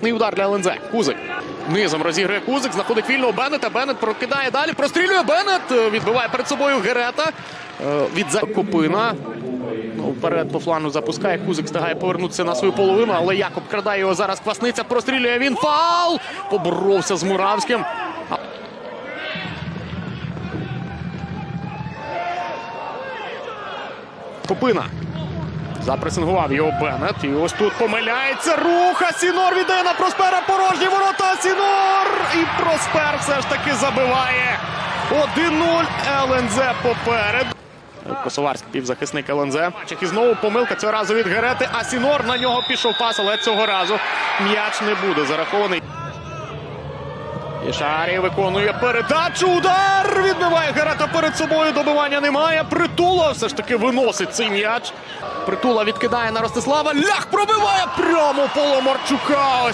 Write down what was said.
Штрафний удар для ЛНЗ. Кузик. Низом розігрує Кузик, знаходить вільного Беннета. Беннет прокидає далі. Прострілює Беннет. е, Відбиває перед собою Герета. Е, Від за- Копина. Ну, вперед по флану запускає. Кузик встигає повернутися на свою половину, але Якоб крадає його зараз. Квасниця прострілює він. Фаул! Поборовся з Муравським. Копина. Запресингував його Беннет. І ось тут помиляється. Рух. Асінор віддає на Проспера порожні ворота. Асінор. І Проспер все ж таки забиває. 1-0. ЛНЗ поперед. Косоварський півзахисник ЛНЗ. І знову помилка цього разу від Герети. Асінор на нього пішов пас, але цього разу м'яч не буде зарахований. Ішарі виконує передачу. Удар! Відбиває Герета перед собою. Добивання немає. Притула все ж таки виносить цей м'яч. Притула відкидає на Ростислава. Лях пробиває прямо поло Марчука. Ось